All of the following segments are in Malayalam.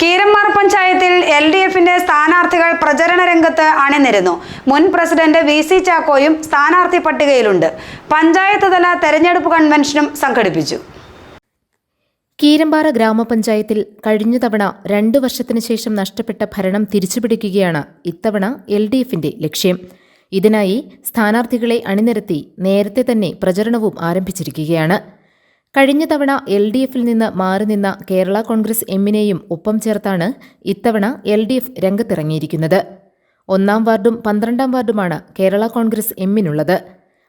കീരമ്മാർ പഞ്ചായത്തിൽ എൽ ഡി എഫിന്റെ സ്ഥാനാർത്ഥികൾ പ്രചരണ രംഗത്ത് അണിനിരുന്നു. മുൻ പ്രസിഡന്റ് വി സി ചാക്കോയും സ്ഥാനാർത്ഥി പട്ടികയിലുണ്ട്. പഞ്ചായത്ത് തല തെരഞ്ഞെടുപ്പ് കൺവെൻഷനും സംഘടിപ്പിച്ചു. കീരമ്പാറ ഗ്രാമപഞ്ചായത്തിൽ കഴിഞ്ഞ തവണ രണ്ടു വർഷത്തിനു ശേഷം നഷ്ടപ്പെട്ട ഭരണം തിരിച്ചുപിടിക്കുകയാണ് ഇത്തവണ എൽ ഡി എഫിന്റെ ലക്ഷ്യം. ഇതിനായി സ്ഥാനാർത്ഥികളെ അണിനിരത്തി നേരത്തെ തന്നെ പ്രചരണവും ആരംഭിച്ചിരിക്കുകയാണ്. കഴിഞ്ഞ തവണ എൽ ഡി എഫിൽ നിന്ന് മാറി നിന്ന കേരള കോൺഗ്രസ് എമ്മിനെയും ഒപ്പം ചേർത്താണ് ഇത്തവണ എൽ ഡി എഫ് രംഗത്തിറങ്ങിയിരിക്കുന്നത്. ഒന്നാം വാർഡും പന്ത്രണ്ടാം വാർഡുമാണ് കേരള കോൺഗ്രസ് എമ്മിനുള്ളത്.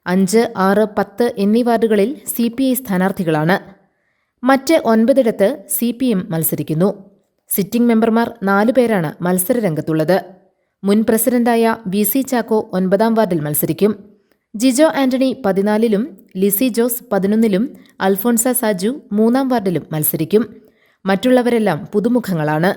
അഞ്ച് ആറ് പത്ത് എന്നീ വാർഡുകളിൽ സി പി ഐ സ്ഥാനാർത്ഥികളാണ്. മറ്റ് ഒൻപതിടത്ത് സി പി എം മത്സരിക്കുന്നു. സിറ്റിംഗ് മെമ്പർമാർ നാലു പേരാണ് മത്സരരംഗത്തുള്ളത് മുൻ പ്രസിഡന്റായ വി സി ചാക്കോ ഒൻപതാം വാർഡിൽ മത്സരിക്കും. ജിജോ ആന്റണി പതിനാലിലും ലിസി ജോസ് പതിനൊന്നിലും അൽഫോൺസ സാജു മൂന്നാം വാർഡിലും മത്സരിക്കും. മറ്റുള്ളവരെല്ലാം പുതുമുഖങ്ങളാണ്.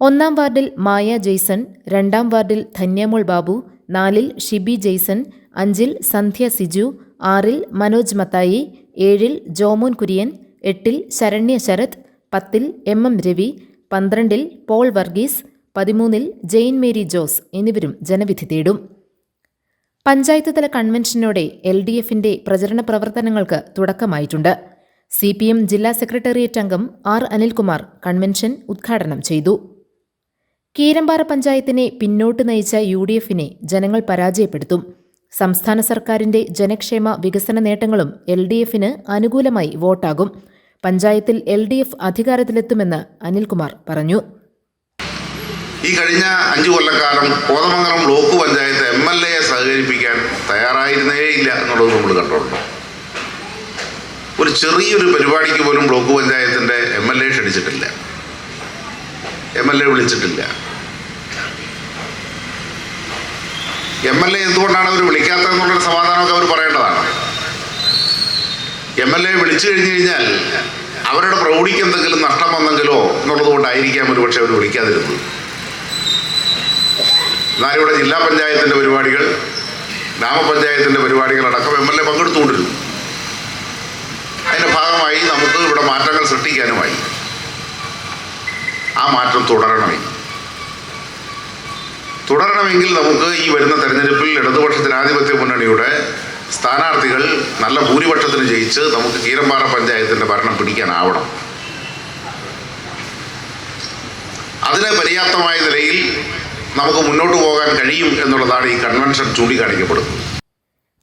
ഒന്നാം വാർഡിൽ മായ ജെയ്സൺ രണ്ടാം വാർഡിൽ ധന്യമോൾ ബാബു നാലിൽ ഷിബി ജെയ്സൺ അഞ്ചിൽ സന്ധ്യ സിജു ആറിൽ മനോജ് മത്തായി ഏഴിൽ ജോമോൻ കുര്യൻ എട്ടിൽ ശരണ്യ ശരത് പത്തിൽ എം എം രവി പന്ത്രണ്ടിൽ പോൾ വർഗീസ് പതിമൂന്നിൽ ജെയിൻ മേരി ജോസ് എന്നിവരും ജനവിധി തേടും. പഞ്ചായത്ത് തല കൺവെൻഷനോടെ എൽ ഡി എഫിന്റെ പ്രചരണ പ്രവർത്തനങ്ങൾക്ക് തുടക്കമായിട്ടുണ്ട്. സി പി എം ജില്ലാ സെക്രട്ടേറിയറ്റ് അംഗം ആർ അനിൽകുമാർ കൺവെൻഷൻ ഉദ്ഘാടനം ചെയ്തു. കീരമ്പാറ പഞ്ചായത്തിനെ പിന്നോട്ട് നയിച്ച യു ഡി എഫിനെ ജനങ്ങൾ പരാജയപ്പെടുത്തും. സംസ്ഥാന സർക്കാരിന്റെ ജനക്ഷേമ വികസന നേട്ടങ്ങളും എൽ ഡി എഫിന് അനുകൂലമായി വോട്ടാകും. പഞ്ചായത്തിൽ എൽ ഡി എഫ് അധികാരത്തിലെത്തുമെന്ന് അനിൽകുമാർ പറഞ്ഞു. ഈ കഴിഞ്ഞ അഞ്ചു കൊല്ലക്കാലം Kothamangalam block panchayat M L എയെ സഹകരിപ്പിക്കാൻ തയ്യാറായിരുന്നേ ഇല്ല എന്നുള്ളത് നമ്മൾ കണ്ടിട്ടുണ്ട്. ഒരു ചെറിയൊരു പരിപാടിക്ക് പോലും ബ്ലോക്ക് പഞ്ചായത്തിന്റെ എം എൽ എ ക്ഷണിച്ചിട്ടില്ല. എം എൽ എ വിളിച്ചിട്ടില്ല. എം എൽ എ എന്തുകൊണ്ടാണ് അവർ വിളിക്കാത്തതെന്നുള്ളൊരു സമാധാനമൊക്കെ അവർ പറയേണ്ടതാണ്. എം എൽ എ വിളിച്ചു കഴിഞ്ഞു കഴിഞ്ഞാൽ അവരുടെ പ്രൗഢിക്ക് എന്തെങ്കിലും നഷ്ടം വന്നെങ്കിലോ എന്നുള്ളത് കൊണ്ടായിരിക്കാം ഒരു പക്ഷേ അവർ വിളിക്കാതിരുന്നത്. ഇവിടെ ജില്ലാ പഞ്ചായത്തിന്റെ പരിപാടികൾ ഗ്രാമപഞ്ചായത്തിന്റെ പരിപാടികളടക്കം എം എൽ എ പങ്കെടുത്തുകൊണ്ടിരുന്നു. അതിന്റെ ഭാഗമായി നമുക്ക് ഇവിടെ മാറ്റങ്ങൾ സൃഷ്ടിക്കാനുമായി ആ മാറ്റം തുടരണമേ. തുടരണമെങ്കിൽ നമുക്ക് ഈ വരുന്ന തെരഞ്ഞെടുപ്പിൽ ഇടതുപക്ഷ ജനാധിപത്യ മുന്നണിയുടെ സ്ഥാനാർത്ഥികൾ നല്ല ഭൂരിപക്ഷത്തിന് ജയിച്ച് നമുക്ക് കീരമ്പാറ പഞ്ചായത്തിന്റെ ഭരണം പിടിക്കാനാവണം. അതിന് പര്യാപ്തമായ നിലയിൽ നമുക്ക് മുന്നോട്ട് പോകാൻ കഴിയും എന്നുള്ളതാണ് ഈ കൺവെൻഷൻ ചൂണ്ടിക്കാണിക്കപ്പെടുന്നത്.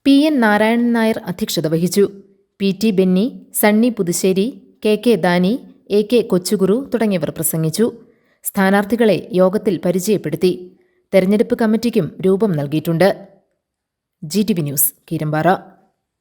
പി എൻ നാരായണൻ നായർ അധ്യക്ഷത വഹിച്ചു. P T Benny Sunny Puthussery K K Dani A K Kochukuru തുടങ്ങിയവർ പ്രസംഗിച്ചു. സ്ഥാനാർത്ഥികളെ യോഗത്തിൽ പരിചയപ്പെടുത്തി. തെരഞ്ഞെടുപ്പ് കമ്മിറ്റിക്കും രൂപം നൽകിയിട്ടുണ്ട്. G T V news Keerampara.